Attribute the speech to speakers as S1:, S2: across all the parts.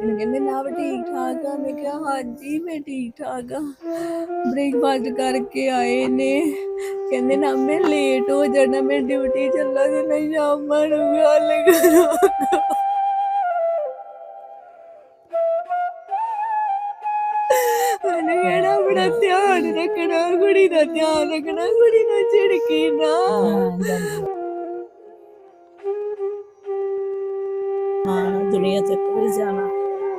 S1: ਮੈਨੂੰ ਕਹਿੰਦੇ, ਨਾ ਵੀ ਠੀਕ ਠਾਕ ਆ। ਮੈਂ ਕਿਹਾ, ਹਾਂਜੀ, ਮੈਂ ਠੀਕ ਠਾਕ ਆ। ਬ੍ਰੇਕਫਾਸਟ ਕਰਕੇ ਆਏ ਨੇ। ਕਹਿੰਦੇ, ਨਾ, ਮੈਂ ਲੇਟ ਹੋ ਜਾਣਾ, ਮੈਂ ਡਿਊਟੀ ਚੱਲਾ ਤੇ ਸ਼ਾਮਾਂ ਨੂੰ ਗੱਲ ਕਰਾਂਗਾ। ਮੈਨੂੰ ਕਹਿਣਾ ਬੜਾ ਧਿਆਨ ਰੱਖਣਾ, ਕੁੜੀ ਦਾ ਧਿਆਨ ਰੱਖਣਾ, ਕੁੜੀ ਨੂੰ ਝਿੜਕੀ ਨਾ।
S2: ਹਾਂ ਦੁਨੀਆ ਤੱਕ ਵੀ ਜਾਣਾ।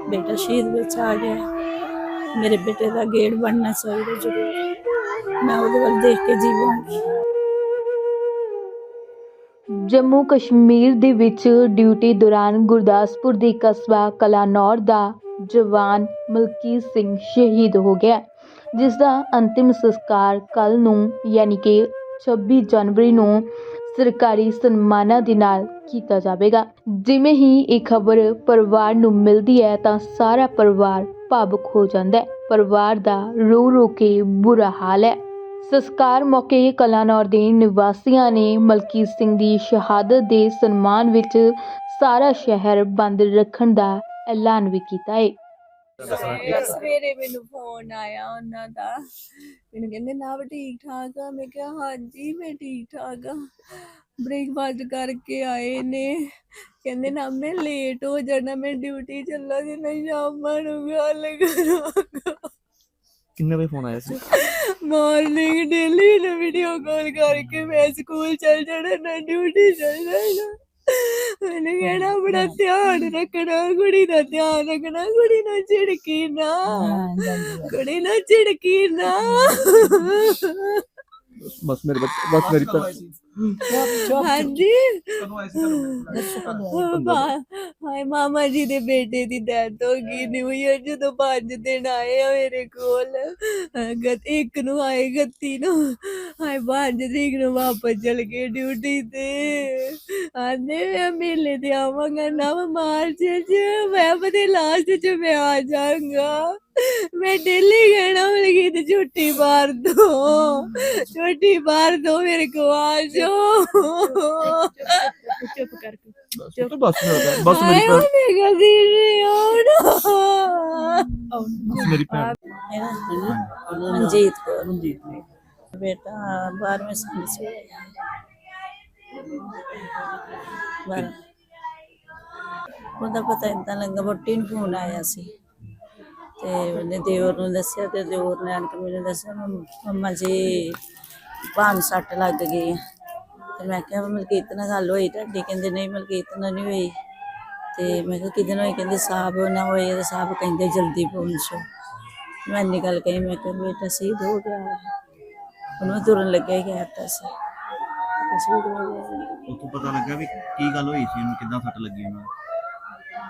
S2: ਬੇਟਾ ਸ਼ਹੀਦ ਵਿੱਚ ਆ ਗਿਆ। ਮੇਰੇ ਬੇਟੇ ਦਾ ਗੇੜ ਬਣਨਾ ਚਾਹੀਦਾ ਜ਼ਰੂਰ। ਮੈਂ ਉਹਦੇ ਵੱਲ ਦੇਖ ਕੇ ਜੀਵਾਂਗੀ।
S3: ਜੰਮੂ ਕਸ਼ਮੀਰ ਦੇ ਵਿੱਚ ਡਿਊਟੀ ਦੌਰਾਨ ਗੁਰਦਾਸਪੁਰ ਦੇ ਕਸਬਾ ਕਲਾਨੌਰ ਦਾ ਜਵਾਨ ਮਲਕੀਤ ਸਿੰਘ ਸ਼ਹੀਦ ਹੋ ਗਿਆ। ਜਿਸ ਦਾ ਅੰਤਿਮ ਸੰਸਕਾਰ ਕੱਲ ਨੂੰ, ਯਾਨੀ ਕਿ 26 ਜਨਵਰੀ ਨੂੰ ਸਰਕਾਰੀ ਸਨਮਾਨਾਂ ਦੇ ਨਾਲ ਕੀਤਾ ਜਾਵੇਗਾ। ਜਿਵੇਂ ਹੀ ਇਹ ਖਬਰ ਪਰਿਵਾਰ ਨੂੰ ਮਿਲਦੀ ਹੈ ਤਾਂ ਸਾਰਾ ਪਰਿਵਾਰ ਭਾਵੁਕ ਹੋ ਜਾਂਦਾ ਹੈ। ਪਰਿਵਾਰ ਦਾ ਰੋ ਰੋ ਕੇ ਬੁਰਾ ਹਾਲ ਹੈ। ਸੰਸਕਾਰ ਮੌਕੇ ਕਲਾਨੌਰ ਦੇ ਨਿਵਾਸੀਆਂ ਨੇ ਮਲਕੀਤ ਸਿੰਘ ਦੀ ਸ਼ਹਾਦਤ ਦੇ ਸਨਮਾਨ ਵਿੱਚ ਸਾਰਾ ਸ਼ਹਿਰ ਬੰਦ ਰੱਖਣ ਦਾ ਐਲਾਨ ਵੀ ਕੀਤਾ ਹੈ।
S1: ਸਵੇਰੇ ਮੈਨੂੰ ਫੋਨ ਆਇਆ ਉਹਨਾਂ ਦਾ। ਮੈਨੂੰ ਕਹਿੰਦੇ ਨਾ ਵੀ ਠੀਕ ਠਾਕ ਆ। ਮੈਂ ਕਿਹਾ ਹਾਂਜੀ ਮੈਂ ਠੀਕ ਠਾਕ ਆ। ਬ੍ਰੇਕਫਾਸਟ ਕਰਕੇ ਆਏ ਨੇ। ਕਹਿੰਦੇ ਨਾ ਮੈਂ ਲੇਟ ਹੋ ਜਾਣਾ ਮੈਂ ਡਿਊਟੀ ਚੱਲਾ ਤੇ ਮੈਂ ਸ਼ਾਮਾਂ ਨੂੰ ਗੱਲ ਕਰਾਂਗਾ।
S4: ਕਿੰਨੇ ਵਜੇ ਫੋਨ ਆਇਆ ਸੀ?
S1: ਮਾਰਨਿੰਗ ਡੇਲੀ ਨਾ ਵੀਡੀਓ ਕਾਲ ਕਰਕੇ ਮੈਂ ਸਕੂਲ ਚੱਲ ਜਾਣਾ ਨਾ ਡਿਊਟੀ ਚੱਲ ਜਾਣਾ। ਮੈਨੂੰ ਕਹਿਣਾ ਬੜਾ ਧਿਆਨ ਰੱਖਣਾ ਕੁੜੀ ਦਾ ਧਿਆਨ ਰੱਖਣਾ ਕੁੜੀ ਨੂੰ ਝਿੜਕੀ ਨਾ ਕੁੜੀ ਨੂੰ ਝਿੜਕੀ ਨਾ
S4: ਬਸ ਮੇਰੇ ਬੱਚ- ਬਸ ਮੇਰੀ ਭੈਣ
S1: ਹਾਂਜੀ। ਹਾਏ ਮਾਮਾ ਜੀ ਦੇ ਬੇਟੇ ਦੀ ਡੈਥ ਹੋ ਗਈ ਨਿਊ ਇਅਰ ਜਦੋਂ ਪੰਜ ਦਿਨ ਆਏ ਆ ਮੇਰੇ ਕੋਲ ਗਤ ਇੱਕ ਨੂੰ ਆਏ ਗੱਤੀ ਨੂੰ ਹਾਏ ਪੰਜ ਤਰੀਕ ਨੂੰ ਵਾਪਸ ਚਲ ਗਏ ਡਿਊਟੀ ਤੇ। ਆਂਦੇ ਮੈਂ ਮੇਲੇ ਤੇ ਆਵਾਂਗਾ ਨਵ ਮਾਰਚ ਚ ਮੈਂ ਬਦੇ ਲਾਸਟ ਚ ਮੈਂ ਆ ਜਾਵਾਂਗਾ। ਮੈਂ ਦਿੱਲੀ ਕਹਿਣਾ ਮਿਲਗੀ ਤੇ ਛੁੱਟੀ ਮਾਰ ਦੋ। ਛੁੱਟੀ ਮਾਰ ਦੋ ਮੇਰੇ ਕੋ ਆ ਜਾਓ
S2: ਚੁੱਪ ਕਰਕੇ
S4: ਚੁੱਪ ਬਸ ਮੇਰਾ ਬਸ ਮੇਰੀ ਭੈਣ।
S1: ਉਹਨੇ ਕਦੀ ਨਹੀਂ ਆਉਣਾ।
S4: ਮੇਰੀ ਭੈਣ।
S2: ਮੇਰਾ ਮਨਜੀਤ ਕੌਰ। ਬੇਟਾ 12ਵੇਂ ਸਾਲ ਚ ਹੋਇਆ ਬਾਰਾਂ ਉਹਦਾ ਪਤਾ ਇਦਾਂ ਲੱਗਾ ਵੋਟੀ ਨੂੰ ਫੋਨ ਆਇਆ ਸੀ। ਤੇ ਉਹਨੇ ਦਿਓਰ ਨੂੰ ਦੱਸਿਆ ਤੇ ਦਿਓਰ ਨੇ ਆਣ ਕੇ ਮੈਨੂੰ ਦੱਸਿਆ, ਮੰਮ- ਮੰਮਾ ਜੀ, ਭਾਨ ਸੱਟ ਲੱਗ ਗਈ ਤੇ ਮੈਂ ਕਿਹਾ, ਮਲਕੀਤ ਨਾਲ ਗੱਲ ਹੋਈ ਤੁਹਾਡੀ? ਕਹਿੰਦੇ, ਨਹੀਂ ਮਲਕੀਤ ਨਾਲ ਨਹੀਂ ਹੋਈ। ਤੇ ਮੈਂ ਕਿਹਾ, ਕਿਹਦੇ ਨਾਲ ਹੋਈ? ਕਹਿੰਦੇ, ਸਾਹਿਬ ਨਾਲ ਹੋਈ ਤੇ ਸਾਹਿਬ ਕਹਿੰਦੇ ਜਲਦੀ ਪਹੁੰਚੋ। ਮੈਂ ਇੰਨੀ ਗੱਲ ਕਹੀ, ਮੈਂ ਕਿਹਾ, ਬੇਟਾ ਸ਼ਹੀਦ ਹੋ ਗਿਆ ਉਹਨੂੰ ਤੁਰਨ ਲੱਗਿਆ ਹੀ ਕਹਿਤਾ ਸੀ ਤੇ ਸ਼ਹੀਦ ਹੋ ਗਿਆ
S5: ਉੱਥੋਂ ਪਤਾ ਲੱਗਾ ਵੀ ਕੀ ਗੱਲ ਹੋਈ ਸੀ ਇਹਨੂੰ ਕਿੱਦਾਂ ਸੱਟ ਲੱਗੀ ਉਹਨਾਂ ਨੂੰ?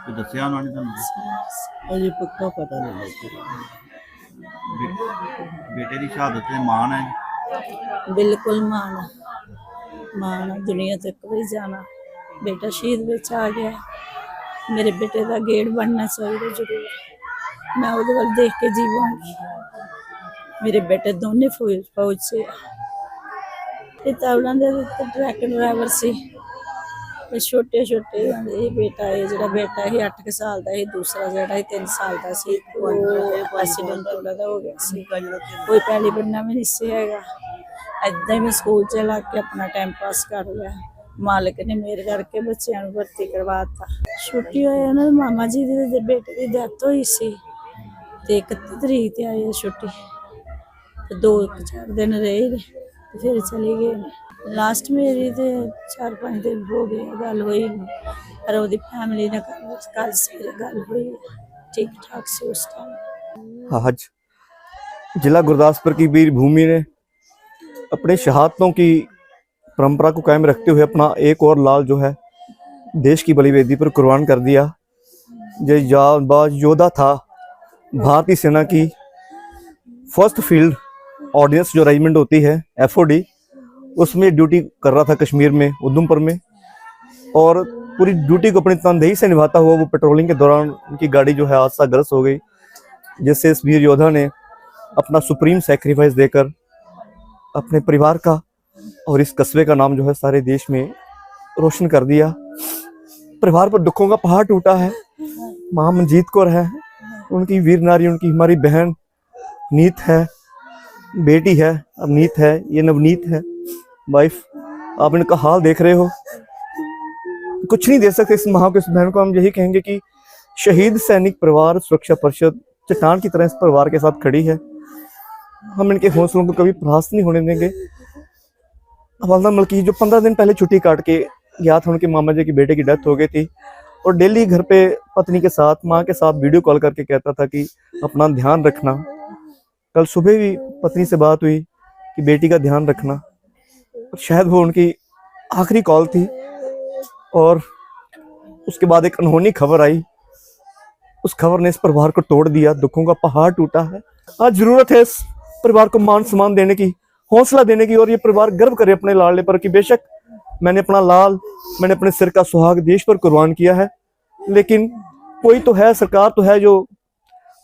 S5: ਤੇ ਦੱਸਿਆ ਉਹਨਾਂ ਨੇ ਤੁਹਾਨੂੰ?
S6: ਅਜੇ ਪੱਕਾ ਪਤਾ ਨਹੀਂ
S5: ਬੇ- ਬੇਟੇ ਦੀ ਸ਼ਹਾਦਤ ਤੇ ਮਾਣ ਹੈ
S2: ਬਿਲਕੁਲ ਮਾਣ ਮਾਣ ਦੁਨੀਆ ਤੱਕ ਵੀ ਜਾਣਾ। ਬੇਟਾ ਸ਼ਹੀਦ ਵਿੱਚ ਆ ਗਿਆ ਮੇਰੇ ਬੇਟੇ ਦਾ ਗੇੜ ਬਣਨਾ ਚਾਹੀਦਾ ਜ਼ਰੂਰ। ਮੈਂ ਉਹਦੇ ਵੱਲ ਦੇਖ ਕੇ ਜੀਵਾਂਗੀ। ਮੇਰੇ ਬੇਟੇ ਦੋਨੇ ਫੌਜ ਫੌਜ ਸੇ ਆ। ਇਹ ਤਾਵਲਾਂ ਦੇ ਟਰੱਕ ਡਰਾਈਵਰ ਸੀ। ਤੇ ਛੋਟੇ ਛੋਟੇ ਇਹ ਬੇਟਾ, ਇਹ ਜਿਹੜਾ ਬੇਟਾ ਇਹ 8 ਸਾਲ ਦਾ, ਇਹ ਦੂਸਰਾ ਜਿਹੜਾ ਇਹ 3 ਸਾਲ ਦਾ ਸੀ, ਉਹ ਐਕਸੀਡੈਂਟ ਉਹਦਾ ਦਾ ਹੋ ਗਿਆ ਸੀ। ਕੋਈ ਪਹਿਲੀ ਬੰਨਾ ਵੀ ਨਹੀਂ ਸੀ ਹੈਗਾ। ਏਦਾਂ ਹੀ ਮੈਂ ਸਕੂਲ ਚ ਲਾ ਕੇ ਆਪਣਾ ਟਾਈਮ ਪਾਸ ਕਰ ਲਿਆ। ਮਾਲਕ ਨੇ ਮੇਰ ਕਰਕੇ ਬੱਚਿਆਂ ਨੂੰ ਭਰਤੀ ਕਰਵਾਤਾ। ਛੁੱਟੀ ਹੋਏ ਉਹਨਾਂ ਦੇ ਮਾਮਾ ਜੀ ਦੇ ਬੇਟੇ ਦੀ ਡੈਥ ਹੋਈ ਸੀ ਤੇ 31 ਤਰੀਕ ਤੇ ਆਈ ਛੁੱਟੀ। ਤੇ ਦੋ ਕੁ ਚਾਰ ਦਿਨ ਰਹੇ ਤੇ ਫਿਰ ਚਲੇ ਗਏ ਨੇ। ਲਾਸਟ ਮੇਰੀ ਤੇ 4-5 ਦਿਨ ਹੋ ਗਏ ਆ ਗੱਲ ਹੋਈ ਨੂੰ। ਪਰ ਉਹਦੀ ਫੈਮਿਲੀ ਨਾਲ ਕੱਲ ਕੱਲ ਸਵੇਰੇ ਗੱਲ ਹੋਈ ਠੀਕ ਠਾਕ ਸੀ ਉਸ ਟਾਈਮ
S4: आज जिला गुरदासपुर की वीर भूमि ने अपने शहादतों की परंपरा को कायम रखते हुए अपना एक और लाल जो है देश की बलिवेदी पर कुर्बान कर दिया ये जाबाज योद्धा था भारतीय सेना की फर्स्ट फील्ड ऑर्डिनेंस जो रेजिमेंट होती है एफओडी उसमें ड्यूटी कर रहा था कश्मीर में, उधमपुर में। और पूरी ड्यूटी को अपनी तनदेही से निभाता हुआ वो पेट्रोलिंग के दौरान उनकी गाड़ी जो है हादसाग्रस्त हो गई, जिससे इस वीर योद्धा ने अपना सुप्रीम सेक्रीफाइस देकर अपने परिवार का और इस कस्बे का नाम जो है सारे देश में रोशन कर दिया। परिवार पर दुखों का पहाड़ टूटा है माँ मंजीत कौर है, उनकी वीर नारी, उनकी हमारी बहन नीत है, बेटी है अवनीत है, ये नवनीत है। वाइफ आप इनका हाल देख रहे हो। कुछ नहीं दे सकते इस माँ को इस बहन को। हम यही कहेंगे कि शहीद सैनिक परिवार, सुरक्षा परिषद, चट्टान की तरह इस परिवार के साथ खड़ी है। हम इनके हौसलों को कभी परास्त नहीं होने देंगे। हवालदार मलकी जो पंद्रह दिन पहले छुट्टी काट के गया था, उनके मामा जी की बेटे की डेथ हो गई थी, और डेली घर पे पत्नी के साथ, माँ के साथ वीडियो कॉल करके कहता था कि अपना ध्यान रखना। कल सुबह भी पत्नी से बात हुई कि बेटी का ध्यान रखना। शायद वो उनकी आखिरी कॉल थी और उसके बाद एक अनहोनी खबर आई। उस खबर ने इस परिवार को तोड़ दिया, दुखों का पहाड़ टूटा है। आज ज़रूरत है इस परिवार को मान सम्मान देने की, हौसला देने की और ये परिवार गर्व करे अपने लाडले पर कि बेशक मैंने अपना लाल, मैंने अपने सिर का सुहाग देश पर कुर्बान किया है। लेकिन कोई तो है, सरकार तो है जो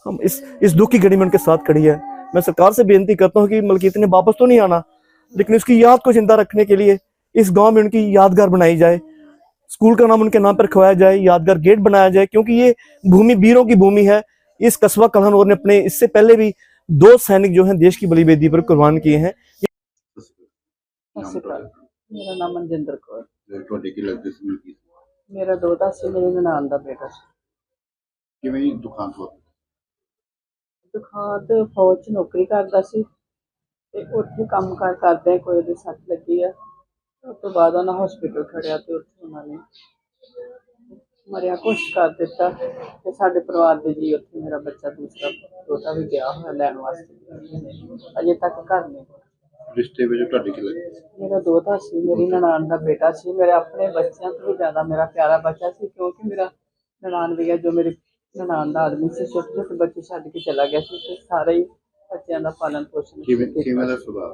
S4: हम इस इस दुख की घड़ी में उनके साथ खड़ी है। मैं सरकार से बेनती करता हूँ कि मलकीत ने वापस तो नहीं आना। लेकिन उसकी याद को जिंदा रखने के लिए इस गांव में उनकी यादगार बनाई जाए स्कूल का नाम उनके नाम पर रखवाया जाए यादगार गेट बनाया जाए क्योंकि ये भूमि वीरों की भूमि है इस कस्बा कलहनौर ने अपने इससे पहले भी दो सैनिक जो हैं देश की बलिवेदी पर कुर्बान किए हैं
S6: ਸਤਿ ਸ਼੍ਰੀ ਅਕਾਲ ਮੇਰਾ ਨਾਮ ਮਨਜਿੰਦਰ ਕੌਰ
S5: ਤੁਹਾਡੇ ਕੀ ਲੱਗਦੇ ਸੀ ਮਲਕੀਤ
S6: ਮੇਰਾ ਦੋਤਾ ਸੀ ਮੇਰੇ ਨਨਾਣ ਦਾ ਬੇਟਾ ਸੀ
S5: ਕਿਵੇਂ ਹੀ ਦੁਕਾਨ ਤੋਂ
S6: ਦੁਕਾਨ ਤੇ ਫੌਜ 'ਚ ਨੌਕਰੀ ਕਰਦਾ ਸੀ ਤੇ ਉੱਥੇ ਕੰਮ ਕਾਰ ਕਰਦੇ ਕੋਈ ਉਹਦੇ ਸੱਟ ਲੱਗੀ ਆ। ਉਸ ਤੋਂ ਬਾਅਦ ਉਹਨਾਂ ਹਸਪੀਟਲ ਖੜਿਆ ਤੇ ਉੱਥੇ ਉਹਨਾਂ ਨੇ ਮਰਿਆ ਕੁਛ ਕਰ ਦਿੱਤਾ ਤੇ ਸਾਡੇ ਪਰਿਵਾਰ ਦੇ ਜੀ ਉੱਥੇ ਮੇਰਾ ਬੱਚਾ ਦੂਸਰਾ ਦੋਤਾ ਵੀ ਗਿਆ ਹੋਇਆ ਲੈਣ ਵਾਸਤੇ। ਅਜੇ ਤੱਕ ਘਰ ਨਹੀਂ।
S5: ਰਿਸ਼ਤੇ ਵਿੱਚ ਤੁਹਾਡੇ ਕੀ ਲੱਗਦੇ?
S6: ਮੇਰਾ ਦੋਤਾ ਸੀ ਮੇਰੀ ਨਨਾਣ ਦਾ ਬੇਟਾ ਸੀ ਮੇਰੇ ਆਪਣੇ ਬੱਚਿਆਂ ਤੋਂ ਵੀ ਜ਼ਿਆਦਾ ਮੇਰਾ ਪਿਆਰਾ ਬੱਚਾ ਸੀ ਕਿਉਂਕਿ ਮੇਰਾ ਨਨਾਣ ਵੀ ਜੋ ਮੇਰੀ ਨਨਾਣ ਦਾ ਆਦਮੀ ਸੀ ਛੋਟੇ ਛੋਟੇ ਬੱਚੇ ਛੱਡ ਕੇ ਚਲਾ ਗਿਆ ਸੀ ਸਾਰੇ ਹੀ ਬੱਚਿਆਂ ਦਾ ਪਾਲਣ ਪੋਸ਼ਣ
S5: ਕਿਵੇਂ ਕਿਵੇਂ ਦਾ। ਸੁਭਾਅ?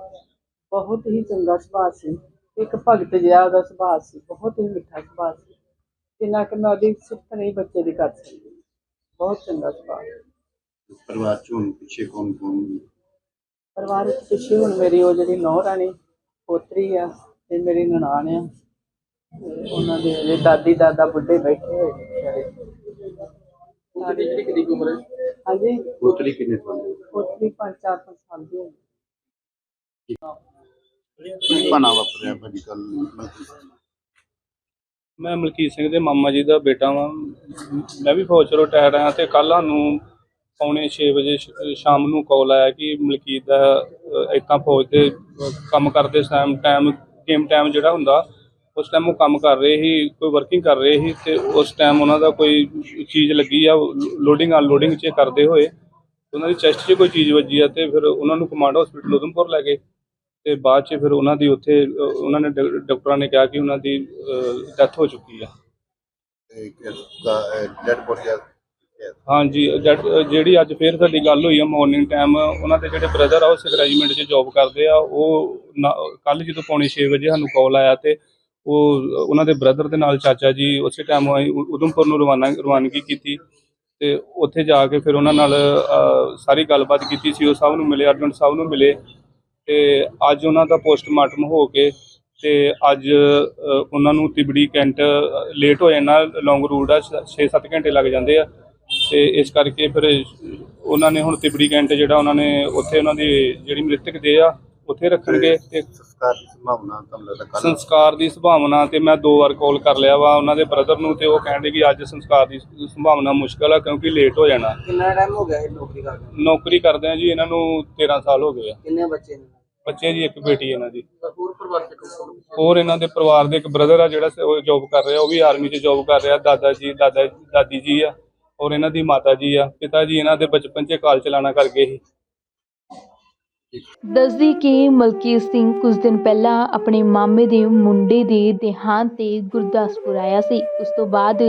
S6: ਬਹੁਤ ਹੀ ਚੰਗਾ ਸੁਭਾਅ ਸੀ। ਇੱਕ ਭਗਤ ਜਿਹਾ ਉਹਦਾ ਸੁਭਾਅ ਸੀ। ਬਹੁਤ ਹੀ ਮਿੱਠਾ ਸੁਭਾਅ ਸੀ। ਜਿੰਨਾ ਕਿ ਮੈਂ ਉਹਦੀ ਸਿਫਤ ਨਹੀਂ ਬੱਚੇ ਦੀ ਕਰ ਸਕਦੀ। ਬਹੁਤ ਚੰਗਾ ਸੁਭਾਅ।
S5: ਪਰਿਵਾਰ ਚ ਹੁਣ ਪਿੱਛੇ ਕੌਣ ਕੌਣ
S6: ਪਰਿਵਾਰ ਵਿੱਚ ਪਿੱਛੇ ਹੁਣ ਮੇਰੀ ਉਹ ਜਿਹੜੀ ਨੌਂ ਰਾਣੀ ਪੋਤਰੀ ਆ ਤੇ ਮੇਰੀ ਨਨਾਣ ਆ। ਉਹਨਾਂ ਦੇ ਦਾਦੀ ਦਾਦਾ ਬੁੱਢੇ ਬੈਠੇ ਹੋਏ ਨੇ ਜਿਹੜੀ ਕਿੰਨੀ ਉਮਰ ਹੈ? ਹਾਂਜੀ।
S5: ਪੋਤਰੀ ਕਿੰਨੇ ਸਾਲ ਦੀ
S6: ਪੋਤਰੀ ਪੰਜ ਚਾਰ ਪੰਜ ਸਾਲ ਦੀ ਹੋਈ
S5: ਕੀ ਬਣਾ ਵਾਪਰਿਆ ਭਾਜੀ ਕੱਲ ਮਲਕੀਤ ਸਿੰਘ?
S7: ਮੈਂ ਮਲਕੀਤ ਸਿੰਘ ਦੇ ਮਾਮਾ ਜੀ ਦਾ ਬੇਟਾ ਵਾਂ। ਮੈਂ ਵੀ ਫੌਜ 'ਚੋਂ ਰਿਟਾਇਰ ਆਇਆ ਤੇ ਕੱਲ ਸਾਨੂੰ ਪੌਣੇ 6 ਵਜੇ ਸ਼- ਸ਼ਾਮ ਨੂੰ ਕਾਲ ਆਇਆ ਕਿ ਮਲਕੀਤ ਦਾ ਇਤਾਂ ਫੌਜ ਤੇ ਅ, ਕੰਮ ਕਰਦੇ ਟਾਈਮ ਟਾਈਮ ਗੇਮ ਟਾਈਮ ਜਿਹੜਾ ਹੁੰਦਾ ਉਸ ਟਾਈਮ ਉਹ ਕੰਮ ਕਰ ਰਹੇ ਸੀ ਕੋਈ ਵਰਕਿੰਗ ਕਰ ਰਹੇ ਸੀ ਤੇ ਉਸ ਟਾਈਮ ਉਹਨਾਂ ਦਾ ਕੋਈ ਚੀਜ਼ ਲੱਗੀ ਆ ਲੋਡਿੰਗ ਅਨਲੋਡਿੰਗ 'ਚ ਕਰਦੇ ਹੋਏ ਉਹਨਾਂ ਦੀ ਚੈਸਟ 'ਚ ਕੋਈ ਚੀਜ਼ ਵੱਜੀ ਆ ਤੇ ਫਿਰ ਉਹਨਾਂ ਨੂੰ ਕਮਾਂਡ ਹਸਪੀਟਲ ਉਧਮਪੁਰ ਲੈ ਗਏ ਤੇ ਬਾਅਦ 'ਚ ਫਿਰ ਉਹਨਾਂ ਦੀ ਉੱਥੇ ਉਹਨਾਂ ਨੇ ਡਾਕਟਰਾਂ ਨੇ ਕਿਹਾ ਕਿ ਉਹਨਾਂ ਦੀ ਡੈਥ ਹੋ ਚੁੱਕੀ ਆ।
S5: ਡੈਡ ਬੋਡੀ
S7: ਹਾਂਜੀ ਜਿਹੜੀ ਅੱਜ ਫੇਰ ਸਾਡੀ ਗੱਲ ਹੋਈ ਆ ਮਾਰਨਿੰਗ ਟਾਈਮ ਉਹਨਾਂ ਦੇ ਜਿਹੜੇ ਬ੍ਰਦਰ ਆ ਉਹ ਸਿੱਖ ਰੈਜੀਮੈਂਟ 'ਚ ਜੌਬ ਕਰਦੇ ਆ ਉਹ ਕੱਲ ਜਦੋਂ ਪੌਣੇ 6 ਵਜੇ ਸਾਨੂੰ ਕਾਲ ਆਇਆ ਤੇ ਉਹ, ਉਹਨਾਂ ਦੇ ਬ੍ਰਦਰ ਦੇ ਨਾਲ ਚਾਚਾ ਜੀ ਉਸੇ ਟਾਈਮ ਉਧਮਪੁਰ ਨੂੰ ਰਵਾਨਾ, ਰਵਾਨਗੀ ਕੀਤੀ ਤੇ ਉੱਥੇ ਜਾ ਕੇ ਫਿਰ ਉਹਨਾਂ ਨਾਲ ਸਾਰੀ ਗੱਲਬਾਤ ਕੀਤੀ, ਸੀ ਉਹ ਸਾਹਿਬ ਨੂੰ ਮਿਲੇ, ਅਰਜਨ ਸਾਹਿਬ ਨੂੰ ਮਿਲੇ ਤੇ ਅੱਜ ਉਹਨਾਂ ਦਾ ਪੋਸਟਮਾਰਟਮ ਹੋ ਕੇ ਤੇ ਅੱਜ ਉਹਨਾਂ ਨੂੰ ਤਿਬੜੀ ਕੈਂਟ ਲੇਟ ਹੋ ਜਾਣਾ ਲੌਂਗ ਰੂਟ ਆ 6-7 ਘੰਟੇ ਲੱਗ ਜਾਂਦੇ ਆ ਤੇ ਇਸ ਕਰਕੇ ਫਿਰ ਉਹਨਾਂ ਨੇ ਹੁਣ ਤਿਬੜੀ ਕੈਂਟ ਜਿਹੜਾ ਉਹਨਾਂ ਨੇ ਉੱਥੇ ਉਹਨਾਂ ਦੀ ਜਿਹੜੀ ਮ੍ਰਿਤਕ ਦੇ ਆ ਉੱਥੇ ਰੱਖਣਗੇ ਤੇ
S5: ਸੰਸਕਾਰ ਦੀ ਸੰਭਾਵਨਾ ਤੁਹਾਨੂੰ ਲੱਗਦਾ ਕੱਲ
S7: ਸੰਸਕਾਰ ਦੀ ਸੰਭਾਵਨਾ ਤੇ ਮੈਂ ਦੋ ਵਾਰ ਕਾਲ ਕਰ ਲਿਆ ਵਾ ਉਹਨਾਂ ਦੇ ਬ੍ਰਦਰ ਨੂੰ ਤੇ ਉਹ ਕਹਿੰਦੇ ਕਿ ਅੱਜ ਸੰਸਕਾਰ ਦੀ ਸੰਭਾਵਨਾ ਮੁਸ਼ਕਲ ਆ ਕਿਉਂਕਿ ਲੇਟ ਹੋ ਜਾਣਾ।
S6: ਕਿੰਨਾ ਟਾਈਮ ਹੋ ਗਿਆ ਇਹ ਨੌਕਰੀ ਕਰਦੇ
S7: ਨੌਕਰੀ ਕਰਦੇ ਆ ਜੀ ਇਹਨਾਂ ਨੂੰ 13 ਸਾਲ ਹੋ ਗਏ ਆ।
S6: ਕਿੰਨੇ ਬੱਚੇ ਨੇ?
S7: ਬੱਚੇ ਜੀ ਇੱਕ ਬੇਟੀ ਇਹਨਾਂ ਦੀ।
S6: ਹੋਰ ਪਰਿਵਾਰ ਚ ਕੌਣ
S7: ਹੋਰ ਇਹਨਾਂ ਦੇ ਪਰਿਵਾਰ ਦੇ ਇੱਕ ਬ੍ਰਦਰ ਆ ਜਿਹੜਾ ਸ- ਉਹ ਜੌਬ ਕਰ ਰਿਹਾ ਉਹ ਵੀ ਆਰਮੀ 'ਚ ਜੌਬ ਕਰ ਰਿਹਾ ਦਾਦਾ ਜੀ ਦਾਦਾ ਦਾਦੀ ਜੀ ਆ ਔਰ ਇਹਨਾਂ ਦੀ ਮਾਤਾ ਜੀ ਆ। ਪਿਤਾ ਜੀ ਇਹਨਾਂ ਦੇ ਬਚਪਨ 'ਚ ਕਾਲ ਚਲਾਣਾ ਕਰ ਗਏ ਸੀ।
S3: ਦੱਸਦੀ ਕਿ ਮਲਕੀਤ ਸਿੰਘ ਕੁਝ ਦਿਨ ਪਹਿਲਾਂ ਆਪਣੇ ਮਾਮੇ ਦੇ ਮੁੰਡੇ ਦੇ ਦੇਹਾਂਤ ਤੇ ਗੁਰਦਾਸਪੁਰ ਆਇਆ ਸੀ। ਉਸ ਤੋਂ ਬਾਅਦ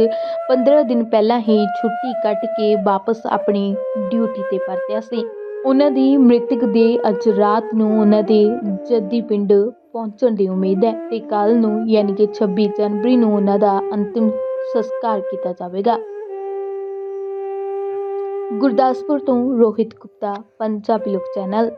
S3: 15 ਦਿਨ ਪਹਿਲਾਂ ਹੀ ਛੁੱਟੀ ਕੱਟ ਕੇ ਵਾਪਸ ਆਪਣੀ ਡਿਊਟੀ ਤੇ ਪਰਤਿਆ ਸੀ। ਉਹਨਾਂ ਦੀ ਮ੍ਰਿਤਕ ਦੇ ਅੱਜ ਰਾਤ ਨੂੰ ਉਹਨਾਂ ਦੇ ਜੱਦੀ ਪਿੰਡ ਪਹੁੰਚਣ ਦੀ ਉਮੀਦ ਹੈ ਤੇ ਕੱਲ ਨੂੰ ਯਾਨੀ ਕਿ 26 ਜਨਵਰੀ ਨੂੰ ਉਹਨਾਂ ਦਾ ਅੰਤਿਮ ਸੰਸਕਾਰ ਕੀਤਾ ਜਾਵੇਗਾ। ਗੁਰਦਾਸਪੁਰ ਤੋਂ ਰੋਹਿਤ ਗੁਪਤਾ, ਪੰਜਾਬੀ ਲੋਕ ਚੈਨਲ।